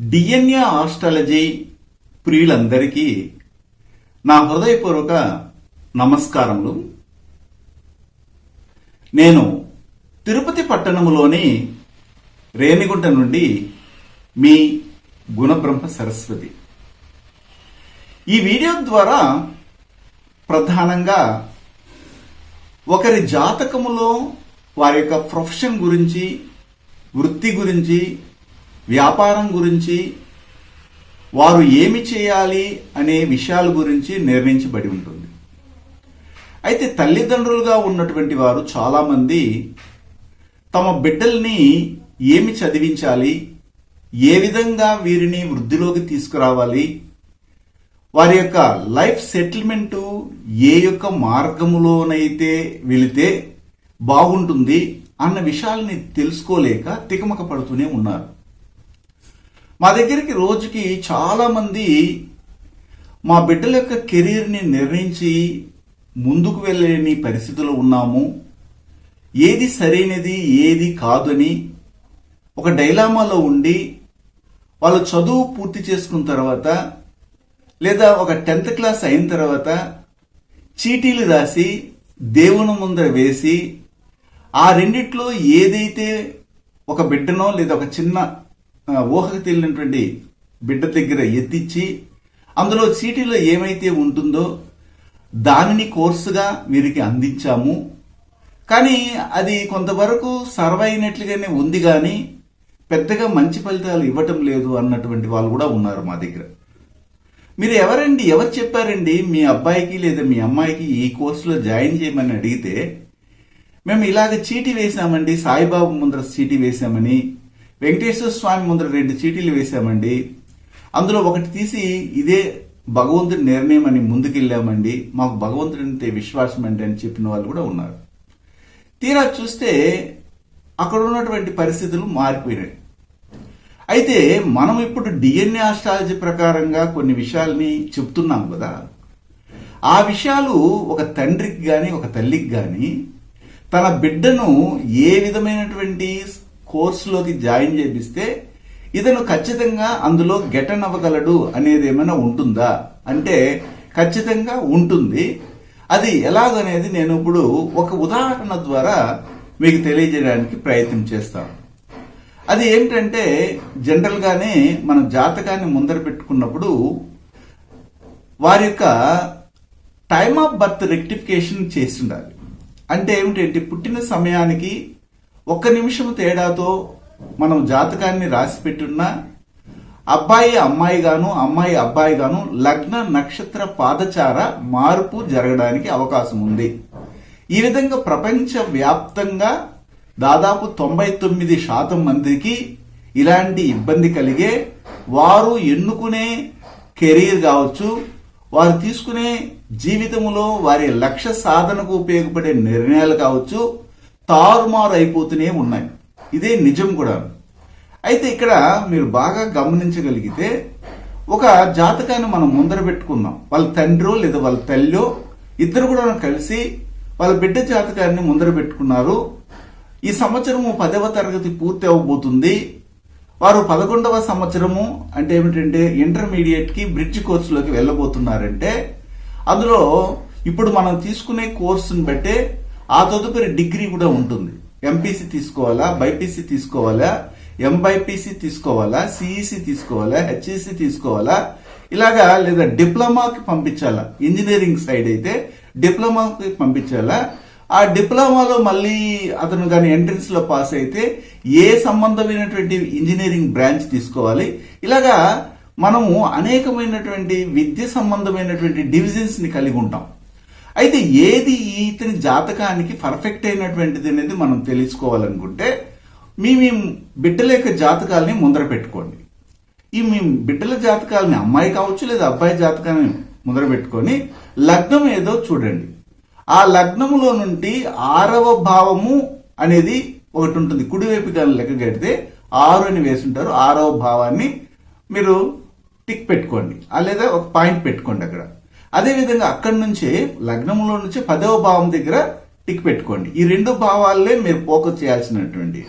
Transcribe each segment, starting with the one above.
DNA astrology ప్రియులందరికీ నా హృదయపూర్వక నమస్కారములు. నేను తిరుపతి పట్టణములోని రేణిగుంట నుండి మీ గుణబ్రహ్మ సరస్వతి. ఈ వీడియో ద్వారా ప్రధానంగా ఒకరి జాతకములో వారి యొక్క ప్రొఫెషన్ గురించి వృత్తి గురించి వ్యాపారం గురించి వారు ఏమి చేయాలి అనే విషయాల గురించి నిర్ణయించబడి ఉంటుంది. అయితే తల్లిదండ్రులుగా ఉన్నటువంటి వారు చాలామంది తమ బిడ్డల్ని ఏమి చదివించాలి ఏ విధంగా వీరిని వృద్ధిలోకి తీసుకురావాలి వారి యొక్క లైఫ్ సెటిల్మెంట్ ఏ యొక్క మార్గములోనైతే వెళితే బాగుంటుంది అన్న విషయాల్ని తెలుసుకోలేక తికమక పడుతూనే ఉన్నారు. మా దగ్గరికి రోజుకి చాలా మంది మా బిడ్డల యొక్క కెరీర్ని నిర్ణయించి ముందుకు వెళ్ళలేని పరిస్థితులు ఉన్నాము. ఏది సరైనది ఏది కాదని ఒక డైలామాలో ఉండి వాళ్ళు చదువు పూర్తి చేసుకున్న తర్వాత లేదా ఒక టెన్త్ క్లాస్ అయిన తర్వాత చీటీలు రాసి దేవుని ముందర వేసి ఆ రెండిట్లో ఏదైతే ఒక బిడ్డనో లేదా ఒక చిన్న ఊహకు తెలియనటువంటి బిడ్డ దగ్గర ఎత్తిచ్చి అందులో చీటీలో ఏమైతే ఉంటుందో దానిని కోర్సుగా వీరికి అందించాము. కానీ అది కొంతవరకు సర్వ్ అయినట్లుగానే ఉంది కానీ పెద్దగా మంచి ఫలితాలు ఇవ్వటం లేదు అన్నటువంటి వాళ్ళు కూడా ఉన్నారు మా దగ్గర. మీరు ఎవరండి? ఎవరు చెప్పారండి? మీ అబ్బాయికి లేదా మీ అమ్మాయికి ఈ కోర్సులో జాయిన్ చేయమని అడిగితే మేము ఇలాగ చీటీ వేశామండి సాయిబాబు ముందర చీటీ వేశామని వెంకటేశ్వర స్వామి ముందర రెండు చీటీలు వేశామండి. అందులో ఒకటి తీసి ఇదే భగవంతుడి నిర్ణయం అని ముందుకెళ్ళామండి. మాకు భగవంతుడి అంటే విశ్వాసం అండి అని చెప్పిన వాళ్ళు కూడా ఉన్నారు. తీరా చూస్తే అక్కడ ఉన్నటువంటి పరిస్థితులు మారిపోయినాయి. అయితే మనం ఇప్పుడు డిఎన్ఏ ఆస్ట్రాలజీ ప్రకారంగా కొన్ని విషయాల్ని చెప్తున్నాం కదా. ఆ విషయాలు ఒక తండ్రికి కానీ ఒక తల్లికి కానీ తన బిడ్డను ఏ విధమైనటువంటి కోర్సులోకి జాయిన్ చేపిస్తే ఇతను ఖచ్చితంగా అందులో గెటన్ అవ్వగలడు అనేది ఏమైనా ఉంటుందా? అంటే ఖచ్చితంగా ఉంటుంది. అది ఎలాగనేది నేను ఇప్పుడు ఒక ఉదాహరణ ద్వారా మీకు తెలియజేయడానికి ప్రయత్నం చేస్తాను. అది ఏమిటంటే జనరల్గానే మనం జాతకాన్ని ముందర పెట్టుకున్నప్పుడు వారి యొక్క టైమ్ ఆఫ్ బర్త్ రెక్టిఫికేషన్ చేసి ఉండాలి. అంటే ఏమిటంటే పుట్టిన సమయానికి ఒక్క నిమిషం తేడాతో మనం జాతకాన్ని రాసి పెట్టున్నా అబ్బాయి అమ్మాయి గాను అమ్మాయి అబ్బాయి గాను లగ్న నక్షత్ర పాదచార మార్పు జరగడానికి అవకాశం ఉంది ఈ విధంగా ప్రపంచ వ్యాప్తంగా దాదాపు తొంభై తొమ్మిది శాతం మందికి ఇలాంటి ఇబ్బంది కలిగే వారు ఎన్నుకునే కెరీర్ కావచ్చు వారు తీసుకునే జీవితంలో వారి లక్ష్య సాధనకు ఉపయోగపడే నిర్ణయాలు కావచ్చు తారుమారు అయిపోతూనే ఉన్నాయి. ఇదే నిజం కూడా. అయితే ఇక్కడ మీరు బాగా గమనించగలిగితే ఒక జాతకాన్ని మనం ముందర పెట్టుకుందాం. వాళ్ళ తండ్రో లేదా వాళ్ళ తల్లో ఇద్దరు కూడా కలిసి వాళ్ళ బిడ్డ జాతకాన్ని ముందర పెట్టుకున్నారు. ఈ సంవత్సరము పదవ తరగతి పూర్తి అవ్వబోతుంది. వారు పదకొండవ సంవత్సరము అంటే ఏమిటంటే ఇంటర్మీడియట్కి బ్రిడ్జ్ కోర్సులోకి వెళ్ళబోతున్నారంటే అందులో ఇప్పుడు మనం తీసుకునే కోర్సుని బట్టే ఆ తదుపరి డిగ్రీ కూడా ఉంటుంది. ఎంపీసీ తీసుకోవాలా? బైపీసీ తీసుకోవాలా? ఎంబైపీసీ తీసుకోవాలా? సిఈసీ తీసుకోవాలా? హెచ్ఈసీ తీసుకోవాలా? ఇలాగా లేదా డిప్లొమాకి పంపించాలా? ఇంజనీరింగ్ సైడ్ అయితే డిప్లొమాకి పంపించాలా? ఆ డిప్లొమాలో మళ్ళీ అతను కానీ ఎంట్రన్స్లో పాస్ అయితే ఏ సంబంధమైనటువంటి ఇంజనీరింగ్ బ్రాంచ్ తీసుకోవాలి? ఇలాగా మనము అనేకమైనటువంటి విద్య సంబంధమైనటువంటి డివిజన్స్ని కలిగి ఉంటాం. అయితే ఏది ఇతని జాతకానికి పర్ఫెక్ట్ అయినటువంటిది అనేది మనం తెలుసుకోవాలనుకుంటే మీ మీ బిడ్డల యొక్క జాతకాలని ముందర పెట్టుకోండి. ఈ మీ బిడ్డల జాతకాలని అమ్మాయి కావచ్చు లేదా అబ్బాయి జాతకాన్ని ముందర పెట్టుకొని లగ్నం ఏదో చూడండి. ఆ లగ్నములో నుండి ఆరవ భావము అనేది ఒకటి ఉంటుంది. కుడివైపు కానీ లెక్క కడితే ఆరు అని వేసుంటారు. ఆరవ భావాన్ని మీరు టిక్ పెట్టుకోండి. లేదా ఒక పాయింట్ పెట్టుకోండి అక్కడ. అదేవిధంగా అక్కడి నుంచి లగ్నంలో నుంచి పదవ భావం దగ్గర టిక్ పెట్టుకోండి. ఈ రెండు భావాలే మీరు ఫోకస్ చేయాల్సినటువంటి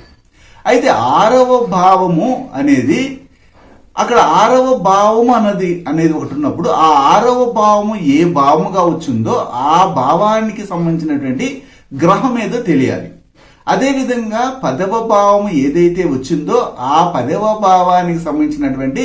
అయితే ఆరవ భావము అనేది అక్కడ ఆరవ భావము అన్నది అనేది ఒకటి ఉన్నప్పుడు ఆ ఆరవ భావము ఏ భావముగా వచ్చిందో ఆ భావానికి సంబంధించినటువంటి గ్రహం ఏదో తెలియాలి. అదేవిధంగా పదవ భావము ఏదైతే వచ్చిందో ఆ పదవ భావానికి సంబంధించినటువంటి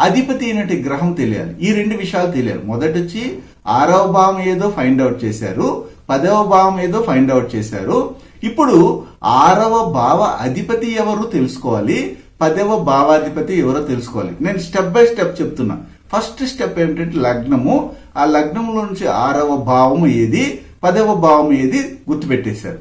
అధిపతి అయినటువంటి గ్రహం తెలియాలి. ఈ రెండు విషయాలు తెలియాలి. మొదటి వచ్చి ఆరవ భావం ఏదో ఫైండ్ అవుట్ చేశారు పదవ భావం ఏదో ఫైండ్ అవుట్ చేశారు. ఇప్పుడు ఆరవ భావ అధిపతి ఎవరు తెలుసుకోవాలి పదవ భావాధిపతి ఎవరో తెలుసుకోవాలి. నేను స్టెప్ బై స్టెప్ చెప్తున్నా. ఫస్ట్ స్టెప్ ఏమిటంటే లగ్నము. ఆ లగ్నంలో నుంచి ఆరవ భావము ఏది పదవ భావం ఏది గుర్తుపెట్టేశారు.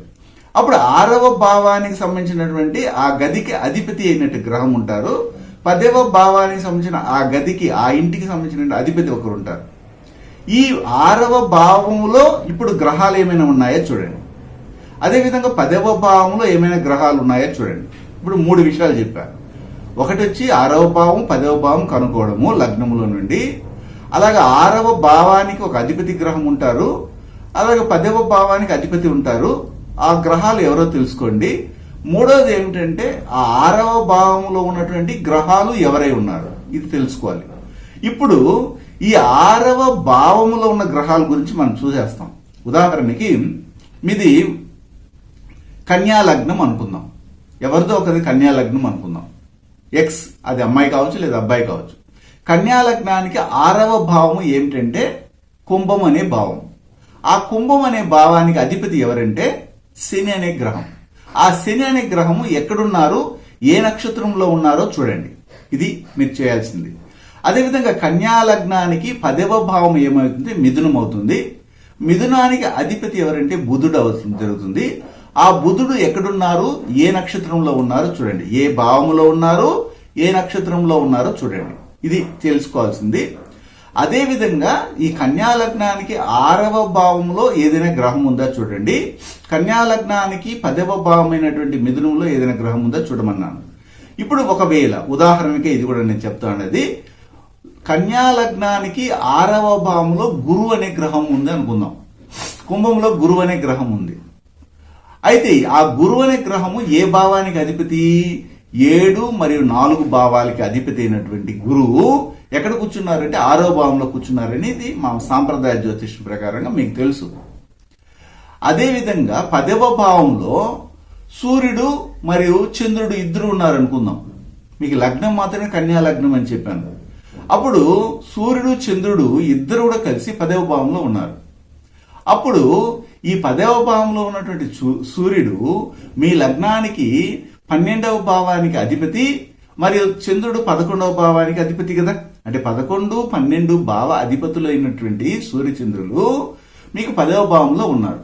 అప్పుడు ఆరవ భావానికి సంబంధించినటువంటి ఆ గదికి అధిపతి అయినట్టు గ్రహం ఉంటారు. పదవ భావానికి సంబంధించిన ఆ గదికి ఆ ఇంటికి సంబంధించిన అధిపతి ఒకరు ఉంటారు ఈ ఆరవ భావములో ఇప్పుడు గ్రహాలు ఏమైనా ఉన్నాయో చూడండి. అదేవిధంగా పదవ భావంలో ఏమైనా గ్రహాలు ఉన్నాయో చూడండి. ఇప్పుడు మూడు విషయాలు చెప్పాను ఒకటి వచ్చి ఆరవ భావం పదవ భావం కనుక్కోవడము లగ్నములో నుండి. అలాగే ఆరవ భావానికి ఒక అధిపతి గ్రహం ఉంటారు. అలాగే పదవ భావానికి అధిపతి ఉంటారు. ఆ గ్రహాలు ఎవరో తెలుసుకోండి. మూడోది ఏమిటంటే ఆ ఆరవ భావంలో ఉన్నటువంటి గ్రహాలు ఎవరై ఉన్నారు? ఇది తెలుసుకోవాలి. ఇప్పుడు ఈ ఆరవ భావములో ఉన్న గ్రహాల గురించి మనం చూసేస్తాం. ఉదాహరణకి మీది కన్యాలగ్నం అనుకుందాం. ఎవరిదో ఒకది కన్యాలగ్నం అనుకుందాం. ఎక్స్ అది అమ్మాయి కావచ్చు లేదా అబ్బాయి కావచ్చు. కన్యాలగ్నానికి ఆరవ భావము ఏమిటంటే కుంభం అనే భావం. ఆ కుంభం అనే భావానికి అధిపతి ఎవరంటే శని అనే గ్రహం. ఆ శని అనే గ్రహము ఎక్కడున్నారు ఏ నక్షత్రంలో ఉన్నారో చూడండి. ఇది మీరు చేయాల్సింది. అదేవిధంగా కన్యా లగ్నానికి పదవ భావం ఏమవుతుంది? మిథునం అవుతుంది మిథునానికి అధిపతి ఎవరంటే బుధుడు అవసరం జరుగుతుంది. ఆ బుధుడు ఎక్కడున్నారు? ఏ నక్షత్రంలో ఉన్నారో చూడండి. ఏ భావములో ఉన్నారు ఏ నక్షత్రంలో ఉన్నారో చూడండి. ఇది తెలుసుకోవాల్సింది. అదేవిధంగా ఈ కన్యాలగ్నానికి ఆరవ భావంలో ఏదైనా గ్రహం ఉందా చూడండి. కన్యాలగ్నానికి పదవ భావమైనటువంటి మిథునంలో ఏదైనా గ్రహం ఉందా చూడమన్నాను. ఇప్పుడు ఒకవేళ ఉదాహరణకి ఇది కూడా నేను చెప్తానది కన్యా కన్యాలగ్నానికి ఆరవ భావంలో గురువు అనే గ్రహం ఉంది అనుకుందాం. కుంభంలో గురువు అనే గ్రహం ఉంది. అయితే ఆ గురువు అనే గ్రహము ఏ భావానికి అధిపతి? ఏడు మరియు నాలుగు భావాలకి అధిపతి అయినటువంటి గురువు ఎక్కడ కూర్చున్నారంటే ఆరో భావంలో కూర్చున్నారనేది మా సాంప్రదాయ జ్యోతిషం ప్రకారంగా మీకు తెలుసు. అదేవిధంగా పదవ భావంలో సూర్యుడు మరియు చంద్రుడు ఇద్దరు ఉన్నారనుకుందాం. మీకు లగ్నం మాత్రమే కన్యా లగ్నం అని చెప్పాను. అప్పుడు సూర్యుడు చంద్రుడు ఇద్దరు కూడా కలిసి పదవ భావంలో ఉన్నారు. అప్పుడు ఈ పదవ భావంలో ఉన్నటువంటి సూర్యుడు మీ లగ్నానికి పన్నెండవ భావానికి అధిపతి మరియు చంద్రుడు పదకొండవ భావానికి అధిపతి కదా. అంటే పదకొండు పన్నెండు భావ అధిపతులైనటువంటి సూర్యచంద్రులు మీకు పదవ భావంలో ఉన్నారు.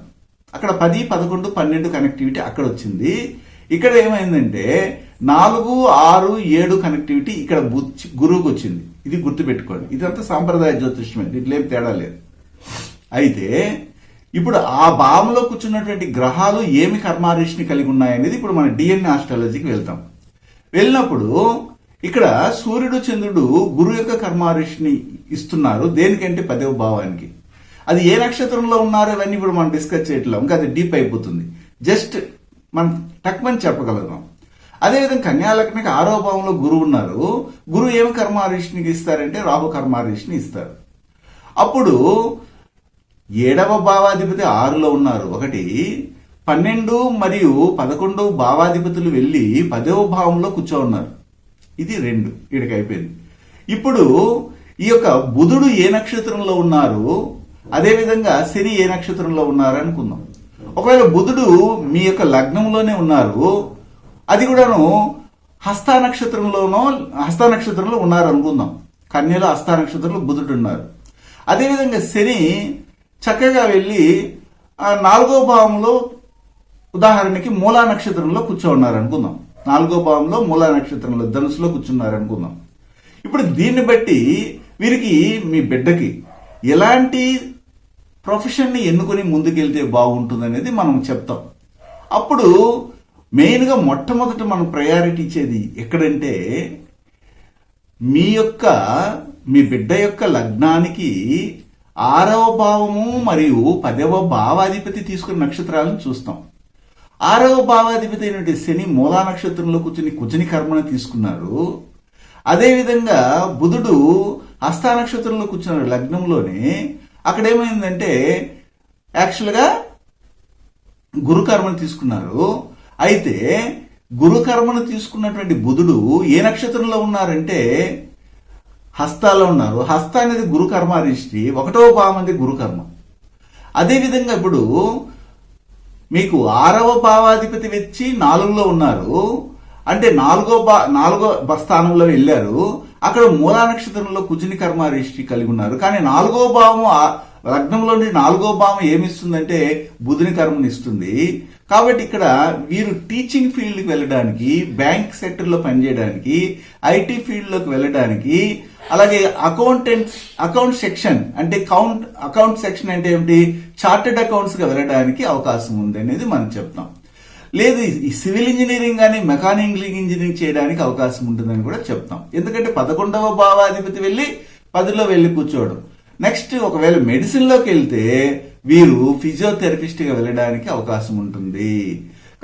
అక్కడ పది పదకొండు పన్నెండు కనెక్టివిటీ అక్కడ వచ్చింది. ఇక్కడ ఏమైందంటే నాలుగు ఆరు ఏడు కనెక్టివిటీ ఇక్కడ గురువుకు వచ్చింది. ఇది గుర్తుపెట్టుకోండి. ఇదంతా సాంప్రదాయ జ్యోతిష్యమే. దీంట్లో ఏం తేడా లేదు. అయితే ఇప్పుడు ఆ భావంలో కూర్చున్నటువంటి గ్రహాలు ఏమి కర్మారిష్ని కలిగి ఉన్నాయనేది ఇప్పుడు మన డిఎన్ఏ ఆస్ట్రాలజీకి వెళ్తాం. వెళ్ళినప్పుడు ఇక్కడ సూర్యుడు చంద్రుడు గురు యొక్క కర్మారిషిని ఇస్తున్నారు. దేనికంటే పదవ భావానికి. అది ఏ నక్షత్రంలో ఉన్నారో ఇవన్నీ ఇప్పుడు మనం డిస్కస్ చేయట్లేం. ఇంకా అది డీప్ అయిపోతుంది. జస్ట్ మనం టక్మని చెప్పగలుగుతాం అదేవిధంగా కన్యాలగ్నకి ఆరో భావంలో గురువు ఉన్నారు. గురువు ఏమి కర్మారిష్నికి ఇస్తారంటే రాహు కర్మారిషిని ఇస్తారు. అప్పుడు ఏడవ భావాధిపతి ఆరులో ఉన్నారు. ఒకటి పన్నెండు మరియు పదకొండు భావాధిపతులు వెళ్ళి పదవ భావంలో కూర్చో ఉన్నారు. ఇది రెండు వీడికి అయిపోయింది. ఇప్పుడు ఈ యొక్క బుధుడు ఏ నక్షత్రంలో ఉన్నారు అదేవిధంగా శని ఏ నక్షత్రంలో ఉన్నారు అనుకుందాం. ఒకవేళ బుధుడు మీ యొక్క లగ్నంలోనే ఉన్నారు అది కూడాను హస్త నక్షత్రంలోనో హస్త నక్షత్రంలో ఉన్నారు అనుకుందాం. కన్యలో హస్త నక్షత్రంలో బుధుడు ఉన్నారు. అదేవిధంగా శని చక్కగా వెళ్ళి నాలుగో భావంలో ఉదాహరణకి మూలా నక్షత్రంలో కూర్చో ఉన్నారు అనుకుందాం. నాలుగో భావంలో మూలా నక్షత్రంలో ధనుసులో కూర్చున్నారు అనుకుందాం ఇప్పుడు దీన్ని బట్టి వీరికి మీ బిడ్డకి ఎలాంటి ప్రొఫెషన్ని ఎన్నుకొని ముందుకెళ్తే బాగుంటుంది అనేది మనం చెప్తాం. అప్పుడు మెయిన్గా మొట్టమొదట మనం ప్రయారిటీ ఇచ్చేది ఎక్కడంటే మీ యొక్క మీ బిడ్డ యొక్క లగ్నానికి ఆరవ భావము మరియు పదవ భావాధిపతి తీసుకున్న నక్షత్రాలను చూస్తాం. ఆరవ భావాధిపతి అయినటువంటి శని మూలా నక్షత్రంలో కూర్చుని కుజని కర్మను తీసుకున్నారు. అదేవిధంగా బుధుడు హస్త నక్షత్రంలో కూర్చున్నారు లగ్నంలోనే. అక్కడ ఏమైందంటే యాక్చువల్గా గురుకర్మను తీసుకున్నారు. అయితే గురుకర్మను తీసుకున్నటువంటి బుధుడు ఏ నక్షత్రంలో ఉన్నారంటే హస్తాలో ఉన్నారు. హస్త అనేది గురుకర్మ రిష్టి ఒకటవ భావం అనేది గురుకర్మ అదేవిధంగా ఇప్పుడు మీకు ఆరవ భావాధిపతి వచ్చి నాలుగులో ఉన్నారు. అంటే నాలుగో బా నాలుగో స్థానంలో వెళ్ళారు. అక్కడ మూలా నక్షత్రంలో కుజుని కర్మ రిష్టి కలిగి ఉన్నారు. కానీ నాలుగో భావం లగ్నంలోని నాలుగో భావం ఏమిస్తుందంటే బుధుని కర్మని ఇస్తుంది. కాబట్టి ఇక్కడ వీరు టీచింగ్ ఫీల్డ్కి వెళ్ళడానికి బ్యాంక్ సెక్టర్లో పనిచేయడానికి ఐటీ ఫీల్డ్లోకి వెళ్ళడానికి అలాగే అకౌంటెంట్ అకౌంట్ సెక్షన్ అంటే కౌంట్ అకౌంట్ సెక్షన్ అంటే ఏమిటి? చార్టెడ్ అకౌంట్స్గా వెళ్ళడానికి అవకాశం ఉంది అనేది మనం చెప్తాం. లేదు ఈ సివిల్ ఇంజనీరింగ్ కానీ మెకానికల్ ఇంజనీరింగ్ చేయడానికి అవకాశం ఉంటుందని కూడా చెప్తాం. ఎందుకంటే పదకొండవ భావాధిపతి వెళ్ళి పదిలో వెళ్ళి కూర్చోవడం నెక్స్ట్ ఒకవేళ మెడిసిన్లోకి వెళ్తే వీరు ఫిజియోథెరపిస్ట్గా వెళ్ళడానికి అవకాశం ఉంటుంది.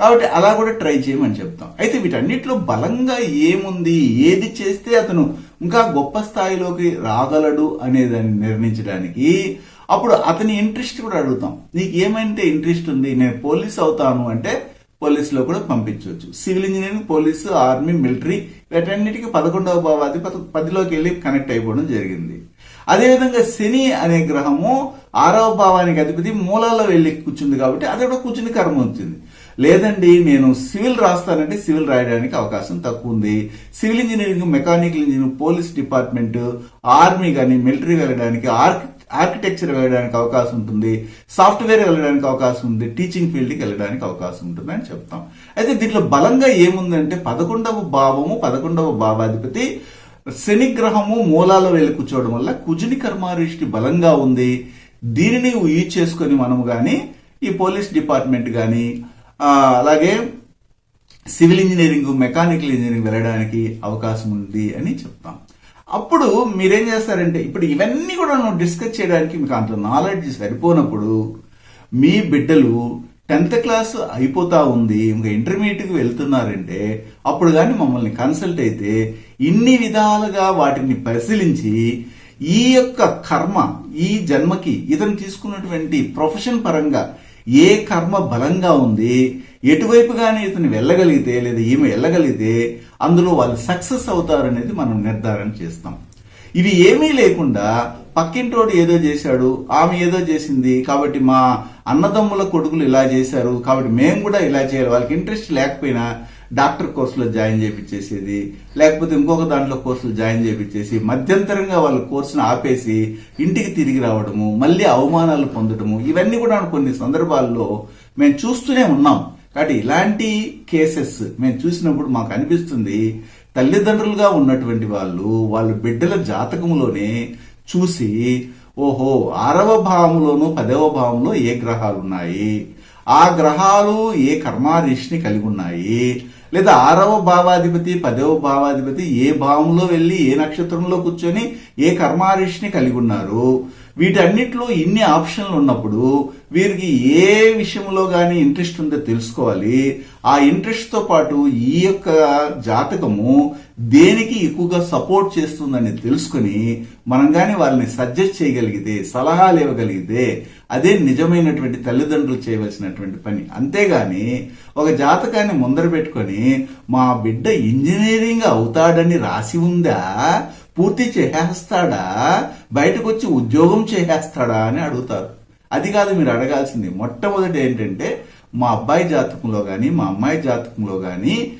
కాబట్టి అలా కూడా ట్రై చేయమని చెప్తాం. అయితే వీటన్నిటిలో బలంగా ఏముంది? ఏది చేస్తే అతను ఇంకా గొప్ప స్థాయిలోకి రాగలడు అనేదాన్ని నిర్ణయించడానికి అప్పుడు అతని ఇంట్రెస్ట్ కూడా అడుగుతాం. నీకు ఏమంటే ఇంట్రెస్ట్ ఉంది? నేను పోలీస్ అవుతాను అంటే పోలీసులో కూడా పంపించవచ్చు. Civil engineering police army military వీటన్నిటికీ పదకొండవ భావాది పదిలోకి వెళ్ళి కనెక్ట్ అయిపోవడం జరిగింది. అదేవిధంగా శని అనే గ్రహము ఆరవ భావానికి అధిపతి మూలాల్లో వెళ్ళి కూర్చుంది కాబట్టి అది కూడా కూర్చుని కర్మ వచ్చింది. లేదండి నేను సివిల్ రాస్తానంటే సివిల్ రాయడానికి అవకాశం తక్కువ ఉంది civil engineering mechanical engineering police department army కానీ మిలిటరీ వెళ్ళడానికి ఆర్కి ఆర్కిటెక్చర్ వెళ్ళడానికి అవకాశం ఉంటుంది. సాఫ్ట్వేర్ వెళ్ళడానికి అవకాశం ఉంది. టీచింగ్ ఫీల్డ్కి వెళ్ళడానికి అవకాశం ఉంటుంది అని చెప్తాం. అయితే దీంట్లో బలంగా ఏముందంటే పదకొండవ భావము పదకొండవ భావాధిపతి శనిగ్రహము మూలాలో వెళ్ళి కూర్చోవడం వల్ల కుజుని కర్మారిష్టి బలంగా ఉంది. దీనిని యూజ్ చేసుకొని మనము కానీ ఈ పోలీస్ డిపార్ట్మెంట్ కానీ అలాగే సివిల్ ఇంజనీరింగ్ మెకానికల్ ఇంజనీరింగ్ వెళ్ళడానికి అవకాశం ఉంది అని చెప్తాం. అప్పుడు మీరేం చేస్తారంటే ఇప్పుడు ఇవన్నీ కూడా నువ్వు డిస్కస్ చేయడానికి మీకు అంత నాలెడ్జ్ సరిపోనప్పుడు మీ బిడ్డలు టెన్త్ క్లాస్ అయిపోతా ఉంది ఇంకా ఇంటర్మీడియట్కి వెళ్తున్నారంటే అప్పుడు కానీ మమ్మల్ని కన్సల్ట్ అయితే ఇన్ని విధాలుగా వాటిని పరిశీలించి ఈ యొక్క కర్మ ఈ జన్మకి ఇతను తీసుకున్నటువంటి ప్రొఫెషన్ పరంగా ఏ కర్మ బలంగా ఉంది ఎటువైపుగానే ఇతను వెళ్ళగలిగితే లేదా ఈమె వెళ్ళగలిగితే అందులో వాళ్ళు సక్సెస్ అవుతారనేది మనం నిర్ధారణ చేస్తాం. ఇవి ఏమీ లేకుండా పక్కింటోడు ఏదో చేశాడు ఆమె ఏదో చేసింది కాబట్టి మా అన్నదమ్ముల కొడుకులు ఇలా చేశారు కాబట్టి మేము కూడా ఇలా చేయాలి వాళ్ళకి ఇంట్రెస్ట్ లేకపోయినా డాక్టర్ కోర్సులో జాయిన్ చేయించేసేది లేకపోతే ఇంకొక దాంట్లో కోర్సులు జాయిన్ చేయించేసి మధ్యంతరంగా వాళ్ళ కోర్సును ఆపేసి ఇంటికి తిరిగి రావడము మళ్ళీ అవమానాలు పొందడము ఇవన్నీ కూడా కొన్ని సందర్భాల్లో మేము చూస్తూనే ఉన్నాం. కాబట్టి ఇలాంటి కేసెస్ మేము చూసినప్పుడు మాకు అనిపిస్తుంది తల్లిదండ్రులుగా ఉన్నటువంటి వాళ్ళు వాళ్ళ బిడ్డల జాతకంలోనే చూసి ఓహో ఆరవ భావంలోను పదవ భావంలో ఏ గ్రహాలు ఉన్నాయి ఆ గ్రహాలు ఏ కర్మారిష్ని కలిగి ఉన్నాయి? లేదా ఆరవ భావాధిపతి పదవ భావాధిపతి ఏ భావంలో వెళ్ళి ఏ నక్షత్రంలో కూర్చొని ఏ కర్మారిషిని కలిగి ఉన్నారు వీటన్నిటిలో ఇన్ని ఆప్షన్లు ఉన్నప్పుడు వీరికి ఏ విషయంలో కానీ ఇంట్రెస్ట్ ఉందో తెలుసుకోవాలి. ఆ ఇంట్రెస్ట్తో పాటు ఈ యొక్క జాతకము దేనికి ఎక్కువగా సపోర్ట్ చేస్తుందని తెలుసుకుని మనం కానీ వాళ్ళని సజెస్ట్ చేయగలిగితే సలహాలు ఇవ్వగలిగితే అదే నిజమైనటువంటి తల్లిదండ్రులు చేయవలసినటువంటి పని. అంతేగాని ఒక జాతకాన్ని ముందర పెట్టుకొని మా బిడ్డ ఇంజనీరింగ్ అవుతాడని రాసి ఉందా? పూర్తి చేసేస్తాడా? బయటకు వచ్చి ఉద్యోగం చేసేస్తాడా అని అడుగుతారు. అది కాదు మీరు అడగాల్సింది. మొట్టమొదటి ఏంటంటే మా అబ్బాయి జాతకంలో కానీ మా అమ్మాయి జాతకంలో కానీ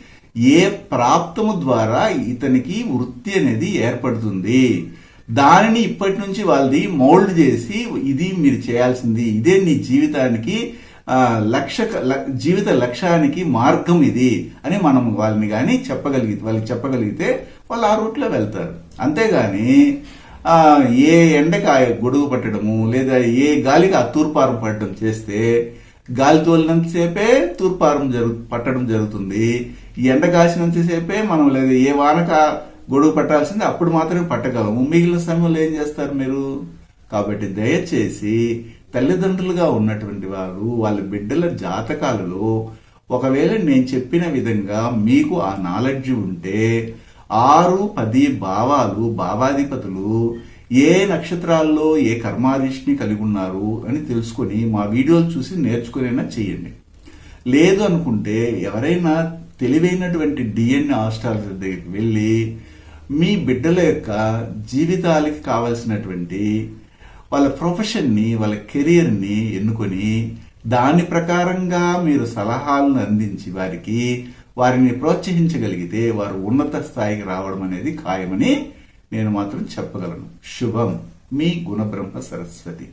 ఏ ప్రాప్తము ద్వారా ఇతనికి వృత్తి అనేది ఏర్పడుతుంది. దానిని ఇప్పటి నుంచి వాళ్ళది మౌల్డ్ చేసి ఇది మీరు చేయాల్సింది ఇదే నీ జీవితానికి ఆ, లక్ష్య జీవిత లక్ష్యానికి మార్గం ఇది అని మనం వాళ్ళని కానీ చెప్పగలిగితే వాళ్ళకి చెప్పగలిగితే వాళ్ళు ఆ రూట్లో వెళ్తారు. అంతేగాని ఏ ఎండకి ఆ గొడుగు పట్టడము లేదా ఏ గాలికి ఆ తూర్పారం పట్టడం చేస్తే గాలి తోలినంతసేపే తూర్పారం జరుగు పట్టడం జరుగుతుంది. ఎండ కాసినంతసేపే మనం లేదు ఏ వానక గొడుగు పట్టాల్సింది అప్పుడు మాత్రమే పట్టగలము. మిగిలిన సమయంలో ఏం చేస్తారు మీరు? కాబట్టి దయచేసి తల్లిదండ్రులుగా ఉన్నటువంటి వారు వాళ్ళ బిడ్డల జాతకాలలో ఒకవేళ నేను చెప్పిన విధంగా మీకు ఆ నాలెడ్జ్ ఉంటే ఆరు పది భావాలు భావాధిపతులు ఏ నక్షత్రాల్లో ఏ కర్మాధిష్ని కలిగి ఉన్నారు అని తెలుసుకొని మా వీడియోలు చూసి నేర్చుకునేనా చేయండి. లేదు అనుకుంటే ఎవరైనా తెలివైనటువంటి డిఎన్ఏ ఆస్ట్రాలజీ దగ్గరికి వెళ్ళి మీ బిడ్డల యొక్క జీవితాలకి కావలసినటువంటి వాళ్ళ ప్రొఫెషన్ని వాళ్ళ కెరియర్ని ఎన్నుకొని దాని ప్రకారంగా మీరు సలహాలను అందించి వారికి వారిని ప్రోత్సహించగలిగితే వారు ఉన్నత స్థాయికి రావడం అనేది ఖాయమని నేను మాత్రం చెప్పగలను. శుభం. మీ గుణబ్రహ్మ సరస్వతి.